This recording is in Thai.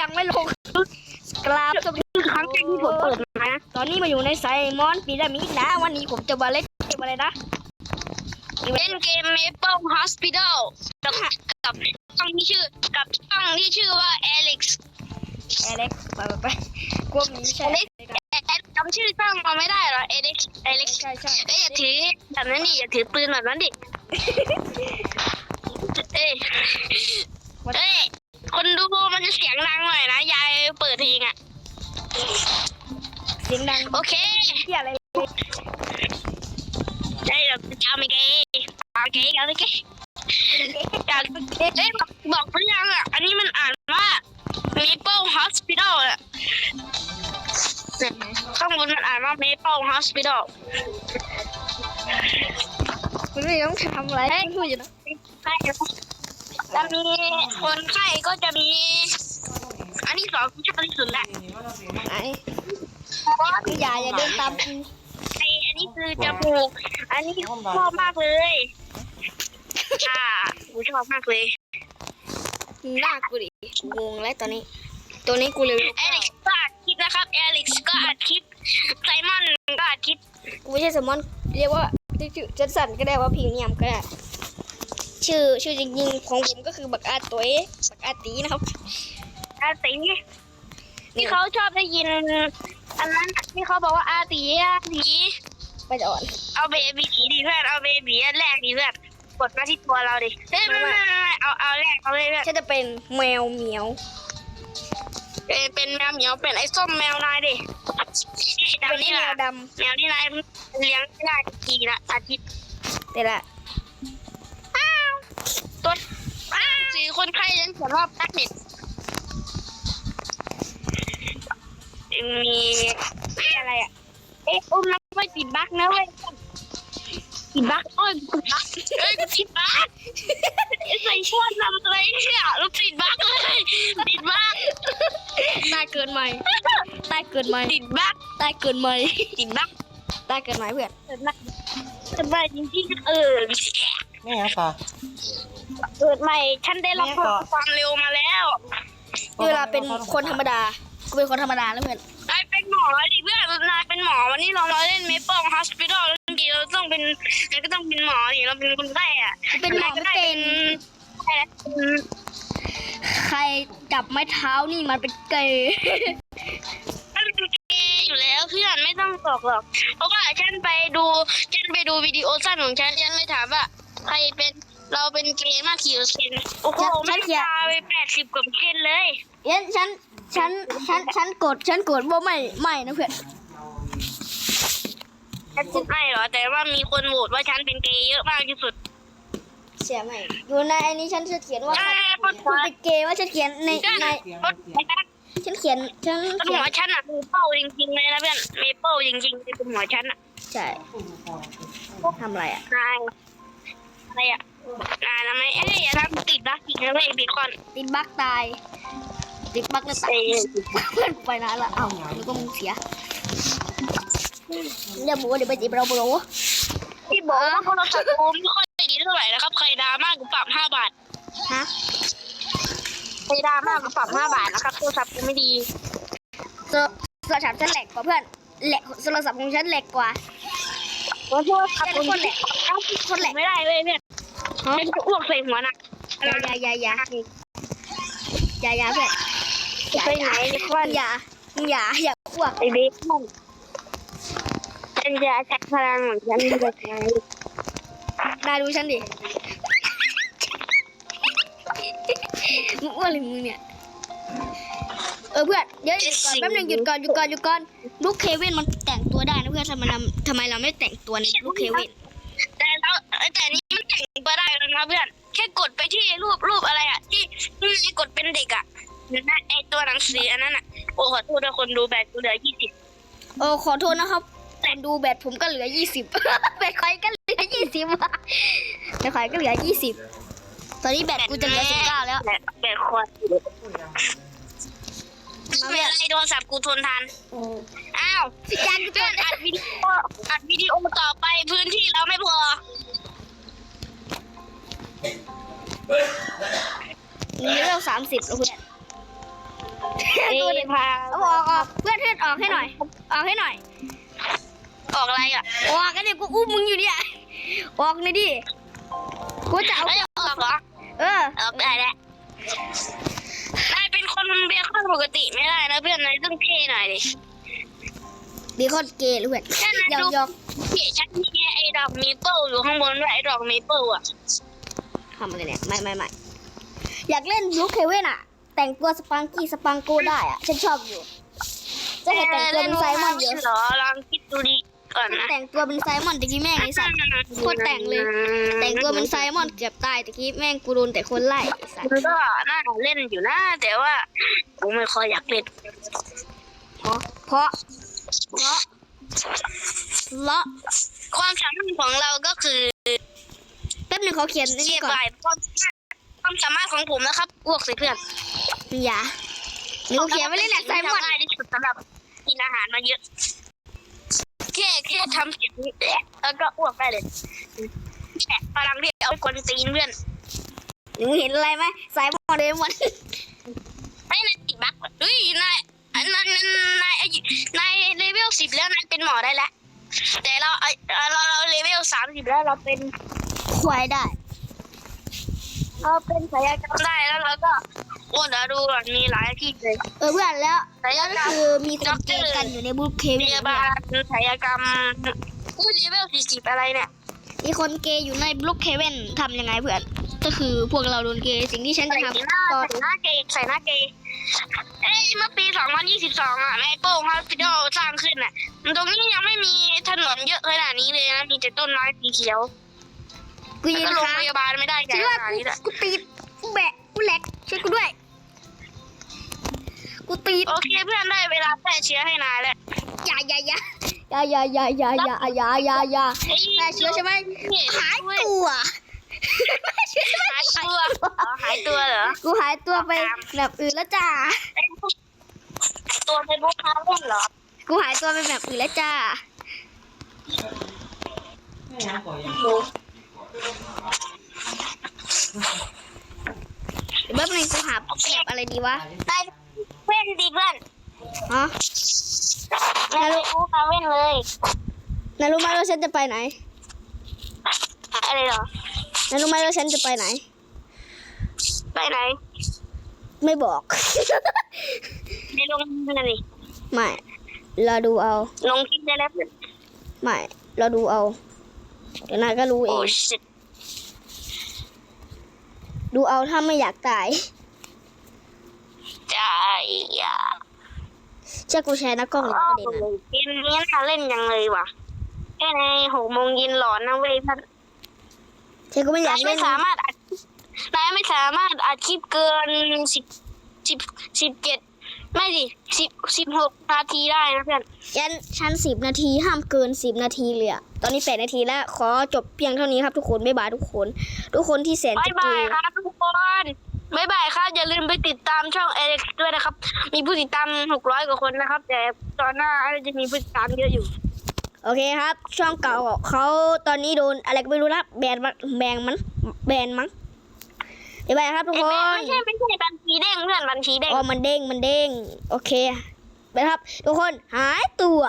ยังไม่ลงกราบสวัสดีคือครั้งแรกที่ผมเปิดมานะ ตอนนี้มาอยู่ในไซมอนปีรามิดนะ วันนี้ผมจะมาเล่นเกมอะไรนะ เล่นเกม Maple Hospital กับกับช่องที่ชื่อ กับช่องที่ชื่อว่า Alex เอเล็กไปไปไปกลัวมันไม่ใช่ Alex จำชื่อช่องมาไม่ได้เหรอ Alex Alex ใช่ใช่เอ้ยอย่าถือแบบนั้นดิอย่าถือปืนแบบนั้นดิเอ้ยเอ้ย คนดูมันจะเสียงดังหน่อยนะ ยายเปิดเพลงอะ เสียงดังโอเคเที่ยอะไรได้เดี๋ยวจะเอาไปเกย์เอาเกย์เอาไปเกย์จากเอ้ยบอกบอกหรือยังอะ อันนี้มันอ่านว่า Maple Hospital อะเนี่ยข้างบนมันอ่านว่า Maple Hospital คุณไม่ต้องทำอะไรคุณพูดอยู่นะใช่ จะมีคนไข้ก็จะมี อันนี้สองชอบที่สุดแหละไอ้อย่าอย่าเดินตามกูไออันนี้คือจมูก อันนี้ชอบมากเลยอ่ากูชอบมากเลยหน้ากูดิงงแล้วตอนนี้ ตัวนี้กูเลเวลเอเก้าลิกก็อัดคลิปนะครับเอลิกก็อัดคลิปไซมอนก็อัดคลิปกูไม่ใช่แซลมอนเรียกว่าชื่อจัดสันก็ได้ว่าพรีเมียมก็ได้ ชื่อชื่อจริงๆของผมก็คือบักอาตัวเอบักอาตีนะครับอาตีที่เขาชอบได้ยิน อันนั้นที่เขาบอกว่าอาตีอาตีไปจะอ่อน เอาเบบีดิเพื่อนเอาเบบีอันแรกดิเพื่อนกดมาที่ตัวเราดิเฮ้ยไม่ไม่ไม่ไม่เอาเอาแรกเอาเลยเพื่อนฉันจะเป็นแมวเหมียวเป็นเป็นแมวเหมียวเป็นไอ้ส้มแมวนายดิไอ้เป็นดำนี่แมแหละวดแมวนี่นายเลี้ยงไม่ได้กี่ละอาทิตย์ำแต่ละ ไข้ยังเขียนว่าแพ็กเน็ตมีอะไรอะ เอ๊ะอุ้มแล้วไม่ติดบั๊กนะเว้ยติดบั๊กโอ้ยติดบั๊กเอ้ยติดบั๊กใส่ชวนทำอะไรเนี่ยแล้วติดบั๊กเลยติดบั๊กตายเกินใหม่ตายเกินใหม่ติดบั๊กตายเกินใหม่ติดบั๊กตายเกินใหม่เพื่อนเกิดมาเกิดมาจริงๆเออแม่ยังต่อ เกิดใหม่ ฉันได้รับความเร็วมาแล้วเวลาเป็นคนธรรมดากูเป็นคนธรรมดาแล้วเพื่อนนายเป็นหมอดิเพื่อนนายเป็นหมอวันนี้เรามาเล่นเมเปิลฮอสพิทอลจริงๆเราต้องเป็นนายก็ต้องเป็นหมอดิเราเป็นคนไข้อะเป็นหมอายก็ไม่ได้เป็นแพทย์ใครจับไม้เท้านี่มันเป็นเกย์มันเป็นเกย์อยู่แล้วเพื่อนไม่ต้องบอกหรอกเพราะว่าฉันไปดูฉันไปดูวิดีโอสั้นของฉันฉันเลยถามว่าใครเป็น เราเป็นเกย์มากกี่เปอร์เซ็นต์โอ้โหไม่ตายไปแปดสิบกว่าเปอร์เซ็นต์เลยเยันฉันฉันฉันฉันกดฉันกดว่าไม่ไม่นะเพื่อนฉันพูดให้เหรอ แต่ว่ามีคนโหวตว่าฉันเป็นเกย์เยอะมากที่สุด เสียไหมอยู่ในอันนี้ฉันจะเขียนว่าเอ้ยปวดหัคุณวเป็นเกย์ว่าฉันเขียนในฉันในปวดหัวฉันเขียนฉันต้นเขียหันวฉันอะมีเป้าจริงๆเลยนะเพื่อนมีเป้าจริงๆเป็นหัวฉันอะใช่ทำอะไรอะ นายอะไรอะ นายทำไมเอ้ยอย่าทำติดนะติดนะเว้ยเบคอนติดบั๊กตายติดบั๊กแล้วตายเอ้ยเพื่อนไปนะละเอ้าแล้วก็มึงเสียอย่าบอกว่าเดี๋ยวไปจีบเราโบรที่บอกว่าโทรศัพท์กูไม่ค่อยดีเท่าไหร่นะครับ ใครดราม่ากูปรับห้าบาทฮะใครดราม่ากูปรับห้าบาทนะครับโทรศัพท์กูไม่ดีโทรโทรศัพท์ฉันแหลกกว่าเพื่อนแหลกโทรศัพท์ของฉันแหลกกว่าโทรศัพท์กูไม่ดีคนแหลกไม่ได้เว้ยเพื่ อนเป็นอ้วกใส่หัวนะอย่าอย่าอย่าอย่าอย่าอย่าเพื่อนอย่าไปไหนเบคอนอย่าอย่าอย่าอ้วกไอเบคอนฉันจะใช้พลังของฉันจะใช้นาดูฉันดิมึงอ้วนหรือมึงเนี่ยเออเพื่อนเดี๋ยวหยุดก่อนแป๊บนึงหยุดก่อนหยุดก่อนหยุดก่อนลูกเควินมันแต่งตัวได้นะเพื่อนทำไมเราทำไมเราไม่แต่งตัวในลูกเควิน นะเพื่อน แค่กดไปที่รูปรูปอะไรอะ ที่ที่กดเป็นเด็กอะนั่นไอตัวหนังสืออันนั้นอะ โอ้ขอโทษนะคนดูแบตกูเหลือยี่สิบเออขอโทษนะครับแต่ดูแบตผมก็เหลือยี่สิบแบตใครก็เหลือยี่สิบแบตใครก็เหลือยี่สิบตอนนี้แบตกูจะเหลือสิบเก้าแล้ว แบตแบตควรไม่เป็นไรโทรศัพท์กูทนทานอ้าวพี่จานกูเพื่อนอัดวิดีโออัดวิดีโอต่อไปพื้นที่เราไม่พอ มีเรื่องสามสิบแล้วเพื่อนเอ้ยพาเอาออกออกเพื่อนเพื่อนออกให้หน่อย ออกให้หน่อย ออกอะไรอะออกกันเดี๋ยวกูอุ้มมึงอยู่เนี่ยออกหน่อยดิกูจะเอาไม่ออกเหรอ เออ ออกได้แล้วนายเป็นคนเบียร์ข้นปกติไม่ได้นะเพื่อนนายต้องเท่หน่อยดิบีคอนเกย์หรือเปล่าแค่นายยอดูกยอกเหี้ยฉันมีไอ้ดอกมีเปิลอยู่ข้างบนด้วยไอ้ดอกมีเปิลอะ ทำอะไรเนี่ยไม่ไม่ไม่อยากเล่นลูกเคเว่นอะแต่งตัวสปังกี้สปังโกได้อะฉันชอบอยู่ จะเห็นแต่งตัวเป็นไซมอนเยอะเหรอลองคิดดูดีก่อนนะแต่งตัวเป็นไซมอนตะกี้แม่งไอสัตว์โคตรแต่งเลย แต่งตัวเป็นไซมอนเกือบตายตะกี้แม่งกูโดนแต่คนไล่ไอ้สัตว์มันก็น่าเล่นอยู่นะแต่ว่าผมไม่ค่อยอยากเล่นเพราะเพราะเพราะเพราะความสามารถของเราก็คือแป๊บหนึงเขาเขียนนี่เทียบก่อนไปความความสามารถของผมนะครับอ้วกใส่เพื่อนอย่าหรือเขาเขียนไว้เลยแหละไซมอนทำง่ายที่สุดสำหรับกินอาหารมาเยอะแค่แค่ทำเสียงนี้แหละแล้วก็อ้วกได้เลยแฉะพลังที่เอาไปกวนตีนเพื่อนหนูเห็นอะไรไหมไซมอนเลยมันไอ้ยนายติดบั๊กว่ะเฮ้ยนายนายนายนายอายุนายเลเวลสิบแล้วนายเป็นหมอได้แล้วแต่เราไอ้เราเราเลเวลสามสิบแล้วเราเป็น ควายได้เราเป็นศัลยกรรมได้แล้วเราก็โอ้เดี๋ยวดูก่อนมีหลายอาชีพเลย เออเพื่อนแล้วศัลยก็กรรมคือมีคนเกย์กันอยู่ในบูธเคพวินยาบาลศัลยกรรมอุ้ยเลเวลสี่สิบอะไรเนี่ย มีคนเกย์อยู่ในบล็อกเคเว่นทำยังไงเพื่อน ก็คือพวกเราโดนเกย์สิ่งที่ฉันใส่จะหทำน้าตอนใส่หน้าเกย์ใส่หน้าเกย์เอ้ยเมื่อปี 2022 อะในโป้งฮอสพิทอลสร้างขึ้นอะ ตรงนี้ยังไม่มีถนนเยอะขนาดนี้เลยนะ มีแต่ต้นไม้สีเขียว กูยืแล้วนก็โรงค้างพยาบาลไม่ได้ใหญ่ฉันขว่านาดกูนี้ด้วยกูตีดกูแบะกูแหลกช่วยกูด้วย กูตีดโอเคเพื่อนได้เวลาแพร่เชื้อให้นายแล้วอย่าอย่าอย่าอย่าอย่าอย่าอย่าอย่าอย่าอย่าอย่าเฮ้ยแม่เชื้อใช่ไหมหายตัวแม่เชื้อใช่ไหมหายตัวอ๋อหายตัวเหรอกูหายตัวไปแบบอื่นแล้วจ้าตัวเป็นพวกค้าเล่นเหรอกูหายตัวไปแบบอื่นแล้วจ้า เดี๋ยวแป๊บนึงกูหาแบบอะไรดีวะได้เพื่อนดีเพื่อนฮะนายรู้ค้าเล่นเลยนายรู้ไหมว่าฉันจะไปไหน อะไรเหรอนายรู้ไหมว่าฉันจะไปไหน ไปไหน ไม่บอกในลงเงินนี่ไม่เราดูเอา ลงคลิปได้แล้วเพื่อนไม่เราดูเอา เดี๋ยวนายก็รู้เอโอ้ง ชิตดูเอาถ้าไม่อยากตาย ใจอะเชื่อกูแชร์นะกล้องเลยอ้าประเด็นนั้นเกมนี้น่าเล่นยังเลยว่ะแค่ในหกโมงเย็นหลอนนะเว้ยท่านเชื่อกูไม่อยากนายเล่ไม่นสามารถอัดนายไม่สามารถอัดคลิปเกินสิบสิบสิบเจ็ด ไม่ดิสิบสิบหกนาทีได้นะเพื่อนยันชั้นสิบนาทีห้ามเกินสิบนาทีเลยอะตอนนี้แปดนาทีแล้ว ขอจบเพียงเท่านี้ครับทุกคนบ๊ายบายทุกคน ทุกคนที่แสนบาจะยเกบายย์ครับทุกคนบายบายครับอย่าลืมไปติดตามช่องเอเล็กด้วยนะครับ มีผู้ติดตามหกร้อยกว่าคนนะครับ แต่ตอนหน้าจะมีผู้ติดตามเยอะอยู่ โอเคครับ ช่องเก่าเขาตอนนี้โดนอะไรก็ไม่รู้นะแบนมันแบนมันแบนมั้ง บ๊ายบายครับทุกไอ้คแม่นไม่ใช่ไม่ใช่บัญชีเด้งเพื่อนบัญชีเด้งอ๋อมันเด้งมันเด้ง โอเคไปครับ ทุกคนหายตัว